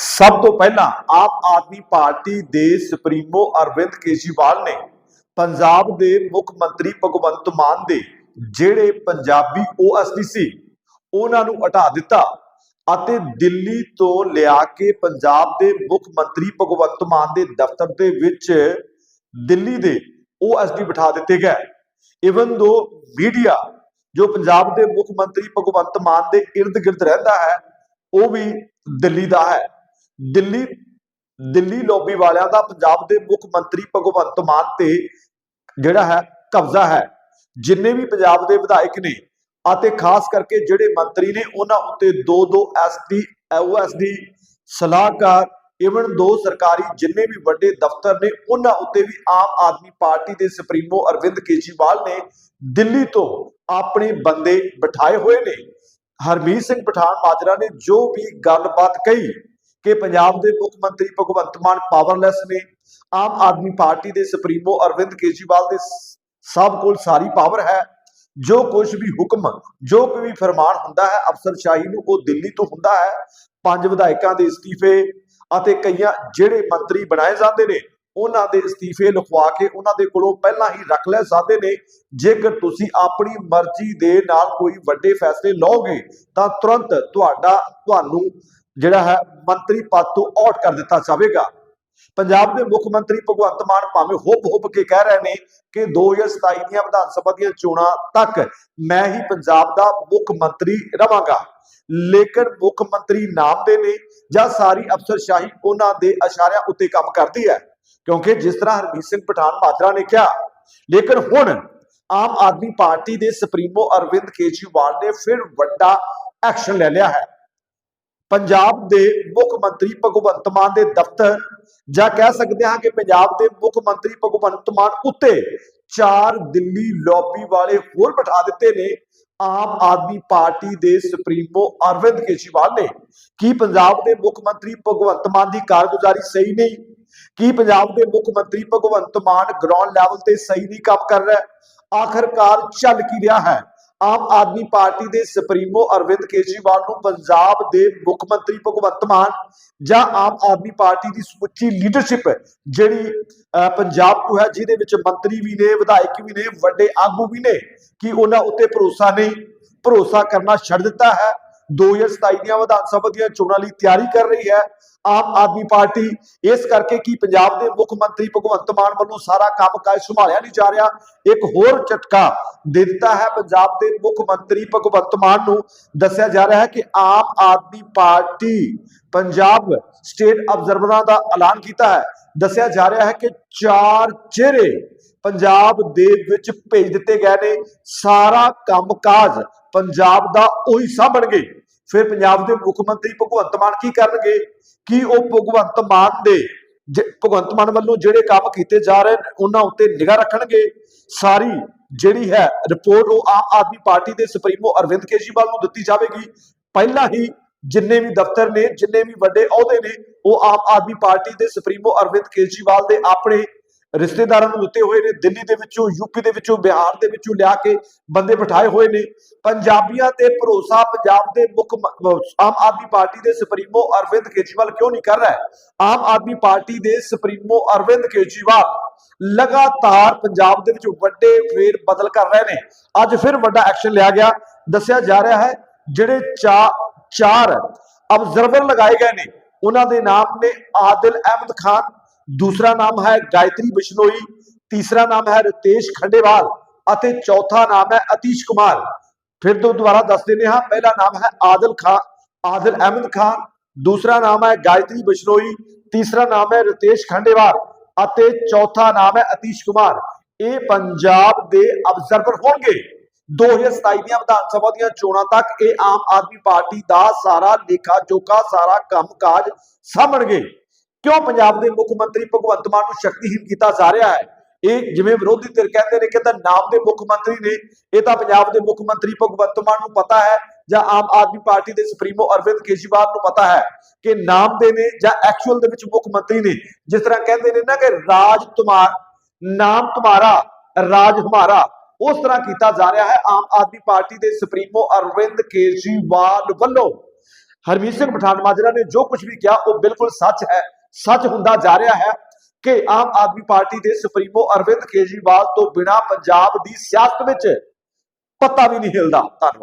ਸਭ ਤੋਂ ਪਹਿਲਾਂ ਆਪ ਆਦਮੀ ਪਾਰਟੀ ਦੇ ਸੁਪਰੀਮੋ ਅਰਵਿੰਦ ਕੇਜਰੀਵਾਲ ਨੇ ਪੰਜਾਬ ਦੇ ਮੁੱਖ ਮੰਤਰੀ ਭਗਵੰਤ ਮਾਨ ਦੇ ਜਿਹੜੇ ਪੰਜਾਬੀ ਓਐਸਡੀ ਸੀ, ਉਹਨਾਂ ਨੂੰ ਹਟਾ ਦਿੱਤਾ ਅਤੇ ਦਿੱਲੀ ਤੋਂ ਲਿਆ ਕੇ ਪੰਜਾਬ ਦੇ ਮੁੱਖ ਮੰਤਰੀ ਭਗਵੰਤ ਮਾਨ ਦੇ ਦਫ਼ਤਰ ਦੇ ਵਿੱਚ ਦਿੱਲੀ ਦੇ ਓਐਸਡੀ ਬਿਠਾ ਦਿੱਤੇ ਗਏ। ਇਵਨ ਦੋ ਮੀਡੀਆ ਜੋ ਪੰਜਾਬ ਦੇ ਮੁੱਖ ਮੰਤਰੀ ਭਗਵੰਤ ਮਾਨ ਦੇ ਇਰਦ ਗਿਰਦ ਰਹਿੰਦਾ ਹੈ, ਉਹ ਵੀ ਦਿੱਲੀ ਦਾ ਹੈ। ਦਿੱਲੀ ਦਿੱਲੀ ਲੋਬੀ ਵਾਲਿਆਂ ਦਾ ਪੰਜਾਬ ਦੇ ਮੁੱਖ ਮੰਤਰੀ ਭਗਵੰਤ ਮਾਨ ਤੇ ਜਿਹੜਾ ਹੈ ਕਬਜ਼ਾ ਹੈ। ਜਿੰਨੇ ਵੀ ਪੰਜਾਬ ਦੇ ਵਿਧਾਇਕ ਨੇ ਅਤੇ ਖਾਸ ਕਰਕੇ ਜਿਹੜੇ ਮੰਤਰੀ ਨੇ, ਉਹਨਾਂ ਉੱਤੇ ਦੋ ਦੋ ਐਸਡੀ ਓਐਸਡੀ ਸਲਾਹਕਾਰ ਇਵਨ ਦੋ ਸਰਕਾਰੀ ਜਿੰਨੇ ਵੀ ਵੱਡੇ ਦਫ਼ਤਰ ਨੇ, ਉਹਨਾਂ ਉੱਤੇ ਵੀ ਆਮ ਆਦਮੀ ਪਾਰਟੀ ਦੇ ਸੁਪਰੀਮੋ ਅਰਵਿੰਦ ਕੇਜਰੀਵਾਲ ਨੇ ਦਿੱਲੀ ਤੋਂ ਆਪਣੇ ਬੰਦੇ ਬਿਠਾਏ ਹੋਏ ਨੇ। ਹਰਮੀਤ ਸਿੰਘ ਪਠਾਨ ਮਾਜਰਾ ਨੇ ਜੋ ਵੀ ਗੱਲਬਾਤ ਕਹੀ ਕਿ ਪੰਜਾਬ ਦੇ ਮੁੱਖ ਮੰਤਰੀ ਭਗਵੰਤ ਮਾਨ ਪਾਵਰਲੈਸ ਨੇ ਆਮ ਆਦਮੀ ਪਾਰਟੀ ਦੇ ਸੁਪਰੀਮੋ ਅਰਵਿੰਦ ਕੇਜਰੀਵਾਲ ਦੇ ਸਭ ਕੋਲ ਸਾਰੀ ਪਾਵਰ ਹੈ। ਜੋ ਕੁਝ ਵੀ ਹੁਕਮ, ਜੋ ਕੋਈ ਫਰਮਾਨ ਹੁੰਦਾ ਹੈ, ਅਫਸਰਸ਼ਾਹੀ ਨੂੰ ਉਹ ਦਿੱਲੀ ਤੋਂ ਹੁੰਦਾ ਹੈ। ਪੰਜ ਵਿਧਾਇਕਾਂ ਦੇ ਅਸਤੀਫੇ ਅਤੇ ਕਈਆਂ ਜਿਹੜੇ ਮੰਤਰੀ ਬਣਾਏ ਜਾਂਦੇ ਨੇ, ਉਹਨਾਂ ਦੇ ਅਸਤੀਫੇ ਲਿਖਵਾ ਕੇ ਉਹਨਾਂ ਦੇ ਕੋਲੋਂ ਪਹਿਲਾਂ ਹੀ ਰੱਖ ਲੈ ਜਾਂਦੇ ਨੇ। ਜੇਕਰ ਤੁਸੀਂ ਆਪਣੀ ਮਰਜ਼ੀ ਦੇ ਨਾਲ ਕੋਈ ਵੱਡੇ ਫੈਸਲੇ ਲਓਗੇ, ਤਾਂ ਤੁਰੰਤ ਤੁਹਾਡਾ, ਤੁਹਾਨੂੰ ਜਿਹੜਾ ਹੈ ਮੰਤਰੀ ਪਦ ਤੋਂ ਆਊਟ ਕਰ ਦਿੱਤਾ ਜਾਵੇਗਾ। ਪੰਜਾਬ ਦੇ ਮੁੱਖ ਮੰਤਰੀ ਭਗਵੰਤ ਮਾਨ ਭਾਵੇਂ ਹੁੱਬ ਹੁੱਬ ਕੇ ਕਹਿ ਰਹੇ ਨੇ ਕਿ 2027 ਦੀਆਂ ਵਿਧਾਨ ਸਭਾ ਦੀਆਂ ਚੋਣਾਂ ਤੱਕ ਮੈਂ ਹੀ ਪੰਜਾਬ ਦਾ ਮੁੱਖ ਮੰਤਰੀ ਰਵਾਂਗਾ। ਲੇਕਿਨ ਮੁੱਖ ਮੰਤਰੀ ਨਾਮ ਦੇ ਨੇ ਜਾਂ ਸਾਰੀ ਅਫਸਰਸ਼ਾਹੀ ਉਹਨਾਂ ਦੇ ਇਸ਼ਾਰਿਆਂ ਉੱਤੇ ਕੰਮ ਕਰਦੀ ਹੈ। ਕਿਉਂਕਿ ਜਿਸ ਤਰ੍ਹਾਂ ਹਰਮੀਤ ਸਿੰਘ ਪਠਾਨ ਮਾਜਰਾ ਨੇ ਕਿਹਾ, ਲੇਕਿਨ ਹੁਣ ਆਮ ਆਦਮੀ ਪਾਰਟੀ ਦੇ ਸੁਪਰੀਮੋ ਅਰਵਿੰਦ ਕੇਜਰੀਵਾਲ ਨੇ ਫਿਰ ਵੱਡਾ ਐਕਸ਼ਨ ਲੈ ਲਿਆ ਹੈ। ਪੰਜਾਬ ਦੇ ਮੁੱਖ ਮੰਤਰੀ ਭਗਵੰਤ ਮਾਨ ਦੇ ਦਫ਼ਤਰ ਜਾਂ ਕਹਿ ਸਕਦੇ ਹਾਂ ਕਿ ਪੰਜਾਬ ਦੇ ਮੁੱਖ ਮੰਤਰੀ ਭਗਵੰਤ ਮਾਨ ਉੱਤੇ ਚਾਰ ਦਿੱਲੀ ਲੌਬੀ ਵਾਲੇ ਹੋਰ ਬਿਠਾ ਦਿੱਤੇ ਨੇ। ਆਮ ਆਦਮੀ ਪਾਰਟੀ ਦੇ ਸੁਪਰੀਮੋ ਅਰਵਿੰਦ ਕੇਜਰੀਵਾਲ ਨੇ। ਕੀ ਪੰਜਾਬ ਦੇ ਮੁੱਖ ਮੰਤਰੀ ਭਗਵੰਤ ਮਾਨ ਦੀ ਕਾਰਗੁਜ਼ਾਰੀ ਸਹੀ ਨਹੀਂ? ਕੀ ਪੰਜਾਬ ਦੇ ਮੁੱਖ ਮੰਤਰੀ ਭਗਵੰਤ ਮਾਨ ਗਰਾਊਂਡ ਲੈਵਲ ਤੇ ਸਹੀ ਨਹੀਂ ਕੰਮ ਕਰ ਰਿਹਾ? ਹੈ? ਆਖਰਕਾਰ ਚੱਲ ਕੀ ਰਿਹਾ ਹੈ? ਆਮ ਆਦਮੀ ਪਾਰਟੀ ਦੇ ਸੁਪਰੀਮੋ ਅਰਵਿੰਦ ਕੇਜਰੀਵਾਲ ਨੂੰ ਪੰਜਾਬ ਦੇ ਮੁੱਖ ਮੰਤਰੀ ਭਗਵੰਤ ਮਾਨ ਜਾਂ ਆਮ ਆਦਮੀ ਪਾਰਟੀ ਦੀ ਸਮੁੱਚੀ ਲੀਡਰਸ਼ਿਪ ਜਿਹੜੀ ਅਹ, ਪੰਜਾਬ ਤੋਂ ਹੈ ਜਿਹਦੇ ਵਿੱਚ ਮੰਤਰੀ ਵੀ ਨੇ ਵਿਧਾਇਕ ਵੀ ਨੇ ਵੱਡੇ ਆਗੂ ਵੀ ਨੇ ਕਿ ਉਹਨਾਂ ਉੱਤੇ ਭਰੋਸਾ ਨਹੀਂ? ਭਰੋਸਾ ਕਰਨਾ ਛੱਡ ਦਿੱਤਾ ਹੈ। 2027 ਦੀਆਂ ਵਿਧਾਨ ਸਭਾ ਦੀਆਂ ਚੋਣਾਂ ਲਈ ਤਿਆਰੀ ਕਰ ਰਹੀ ਹੈ। ਆਮ ਆਦਮੀ ਪਾਰਟੀ ਇਸ ਕਰਕੇ ਕਿ ਪੰਜਾਬ ਦੇ ਮੁੱਖ ਮੰਤਰੀ ਭਗਵੰਤ ਮਾਨ ਵੱਲੋਂ ਸਾਰਾ ਕੰਮ ਕਾਜ ਸੰਭਾਲਿਆ ਨਹੀਂ ਜਾ ਰਿਹਾ। ਇੱਕ ਹੋਰ ਝਟਕਾ ਦੇ ਦਿੱਤਾ ਹੈ। ਪੰਜਾਬ ਦੇ ਮੁੱਖ ਮੰਤਰੀ ਭਗਵੰਤ ਮਾਨ ਨੂੰ ਦੱਸਿਆ ਜਾ ਰਿਹਾ ਹੈ ਕਿ ਆਮ ਆਦਮੀ ਪਾਰਟੀ ਪੰਜਾਬ ਸਟੇਟ ਅਬਜ਼ਰਵਰਾਂ ਦਾ ਐਲਾਨ ਕੀਤਾ ਹੈ। ਦੱਸਿਆ ਜਾ ਰਿਹਾ ਹੈ ਕਿ ਚਾਰ ਚਿਹਰੇ ਪੰਜਾਬ ਦੇ ਵਿੱਚ ਭੇਜ ਦਿੱਤੇ ਗਏ ਨੇ। ਸਾਰਾ ਕੰਮਕਾਜ ਪੰਜਾਬ ਦਾ ਉਹੀ ਸਾਂਭਣਗੇ। ਫਿਰ ਪੰਜਾਬ ਦੇ ਮੁੱਖ ਮੰਤਰੀ ਭਗਵੰਤ ਮਾਨ ਕੀ ਕਰਨਗੇ? ਕਿ ਉਹ ਭਗਵੰਤ ਮਾਨ ਦੇ ਭਗਵੰਤ ਮਾਨ ਵੱਲੋਂ ਜਿਹੜੇ ਕੰਮ ਕੀਤੇ ਜਾ ਰਹੇ ਉਹਨਾਂ ਉੱਤੇ ਨਿਗਾਹ ਰੱਖਣਗੇ? ਸਾਰੀ ਜਿਹੜੀ ਹੈ ਰਿਪੋਰਟ ਉਹ ਆਮ ਆਦਮੀ ਪਾਰਟੀ ਦੇ ਸੁਪਰੀਮੋ ਅਰਵਿੰਦ ਕੇਜਰੀਵਾਲ ਨੂੰ ਦਿੱਤੀ ਜਾਵੇਗੀ। ਪਹਿਲਾਂ ਹੀ ਜਿੰਨੇ ਵੀ ਦਫ਼ਤਰ ਨੇ, ਜਿੰਨੇ ਵੀ ਵੱਡੇ ਅਹੁਦੇ ਨੇ, ਉਹ ਆਮ ਆਦਮੀ ਪਾਰਟੀ ਦੇ ਸੁਪਰੀਮੋ ਅਰਵਿੰਦ ਕੇਜਰੀਵਾਲ ਦੇ ਆਪਣੇ ਰਿਸ਼ਤੇਦਾਰਾਂ ਨੂੰ ਦਿੱਤੇ ਹੋਏ ਨੇ, ਦਿੱਲੀ ਦੇ ਵਿੱਚੋਂ ਯੂਪੀ ਦੇ ਵਿੱਚੋਂ, ਬਿਹਾਰ ਦੇ ਵਿੱਚੋਂ ਲਿਆ ਕੇ ਬੰਦੇ ਬਿਠਾਏ ਹੋਏ ਨੇ। ਪੰਜਾਬੀਆਂ ਤੇ ਭਰੋਸਾ ਪੰਜਾਬ ਦੇ ਮੁੱਖ ਆਮ ਆਦਮੀ ਪਾਰਟੀ ਦੇ ਸੁਪਰੀਮੋ ਅਰਵਿੰਦ ਕੇਜਰੀਵਾਲ ਕਿਉਂ ਨਹੀਂ ਕਰ ਰਿਹਾ ਆਮ ਆਦਮੀ ਪਾਰਟੀ ਦੇ ਸੁਪਰੀਮੋ ਅਰਵਿੰਦ ਕੇਜਰੀਵਾਲ ਲਗਾਤਾਰ ਪੰਜਾਬ ਦੇ ਵਿੱਚ ਵੱਡੇ ਫੇਰ ਬਦਲ ਕਰ ਰਹੇ ਨੇ। ਅੱਜ ਫਿਰ ਵੱਡਾ ਐਕਸ਼ਨ ਲਿਆ ਗਿਆ। ਦੱਸਿਆ ਜਾ ਰਿਹਾ ਹੈ, ਜਿਹੜੇ ਚਾ, ਚਾਰ ਅਬਜ਼ਰਵਰ ਲਗਾਏ ਗਏ ਨੇ, ਉਹਨਾਂ ਦੇ ਨਾਮ ਨੇ ਆਦਿਲ ਅਹਿਮਦ ਖਾਨ ਦੂਸਰਾ ਨਾਮ ਹੈ ਗਾਇਤਰੀ ਬਿਸ਼ਨੋਈ, ਤੀਸਰਾ ਨਾਮ ਹੈ ਰਿਤੇਸ਼ ਖੰਡੇਵਾਲ ਅਤੇ ਚੌਥਾ ਨਾਮ ਹੈ ਅਤੀਸ਼ ਕੁਮਾਰ। ਫਿਰ ਤੋਂ ਦੁਬਾਰਾ ਦੱਸ ਦਿੰਦੇ ਹਾਂ, ਪਹਿਲਾ ਨਾਮ ਹੈ ਆਦਿਲ ਖਾਨ ਆਦਿਲ ਅਹਿਮਦ ਖਾਨ ਦੂਸਰਾ ਨਾਮ ਹੈ ਗਾਇਤਰੀ ਬਿਸ਼ਨੋਈ, ਤੀਸਰਾ ਨਾਮ ਹੈ ਰਿਤੇਸ਼ ਖੰਡੇਵਾਲ ਅਤੇ ਚੌਥਾ ਨਾਮ ਹੈ ਅਤੀਸ਼ ਕੁਮਾਰ। ਇਹ ਪੰਜਾਬ ਦੇ ਅਬਜ਼ਰਵਰ ਹੋਣਗੇ। 2027 ਦੀਆਂ ਵਿਧਾਨ ਸਭਾ ਦੀਆਂ ਚੋਣਾਂ ਤੱਕ ਇਹ ਆਮ ਆਦਮੀ ਪਾਰਟੀ ਦਾ ਸਾਰਾ ਲੇਖਾ ਜੋਖਾ ਸਾਰਾ ਕੰਮਕਾਜ ਸਾਂਭਣਗੇ। ਕਿਉਂ ਪੰਜਾਬ ਦੇ ਮੁੱਖ ਮੰਤਰੀ ਭਗਵੰਤ ਮਾਨ ਨੂੰ ਸ਼ਕਤੀਹੀਨ ਕੀਤਾ ਜਾ ਰਿਹਾ ਹੈ? ਇਹ ਜਿਵੇਂ ਵਿਰੋਧੀ ਧਿਰ ਕਹਿੰਦੇ ਨੇ ਕਿ ਤਾਂ ਨਾਮ ਦੇ ਮੁੱਖ ਮੰਤਰੀ ਨੇ, ਇਹ ਤਾਂ ਪੰਜਾਬ ਦੇ ਮੁੱਖ ਮੰਤਰੀ ਭਗਵੰਤ ਮਾਨ ਨੂੰ ਪਤਾ ਹੈ ਜਾਂ ਆਮ ਆਦਮੀ ਪਾਰਟੀ ਦੇ ਸੁਪਰੀਮੋ ਅਰਵਿੰਦ ਕੇਜਰੀਵਾਲ ਨੂੰ ਪਤਾ ਹੈ ਕਿ ਨਾਮ ਦੇ ਨੇ ਜਾਂ ਐਕਚੁਅਲ ਦੇ ਵਿੱਚ ਮੁੱਖ ਮੰਤਰੀ ਨੇ। ਜਿਸ ਤਰ੍ਹਾਂ ਕਹਿੰਦੇ ਨੇ ਨਾ ਕਿ ਰਾਜ ਤੁਮਾਰ, ਨਾਮ ਤੁਹਾਡਾ ਰਾਜ ਹਮਾਰਾ, ਉਸ ਤਰ੍ਹਾਂ ਕੀਤਾ ਜਾ ਰਿਹਾ ਹੈ ਆਮ ਆਦਮੀ ਪਾਰਟੀ ਦੇ ਸੁਪਰੀਮੋ ਅਰਵਿੰਦ ਕੇਜਰੀਵਾਲ ਵੱਲੋਂ। ਹਰਮੀਤ ਸਿੰਘ ਪਠਾਨ ਮਾਜਰਾ ਨੇ ਜੋ ਕੁਝ ਵੀ ਕਿਹਾ, ਉਹ ਬਿਲਕੁਲ ਸੱਚ ਹੈ। ਸੱਚ ਹੁੰਦਾ ਜਾ ਰਿਹਾ ਹੈ ਕਿ ਆਮ ਆਦਮੀ ਪਾਰਟੀ ਦੇ ਸੁਪਰੀਮੋ ਅਰਵਿੰਦ ਕੇਜਰੀਵਾਲ ਤੋਂ ਬਿਨਾ ਪੰਜਾਬ ਦੀ ਸਿਆਸਤ ਵਿੱਚ ਪੱਤਾ ਵੀ ਨਹੀਂ ਹਿਲਦਾ। ਧੰਨਵਾਦ।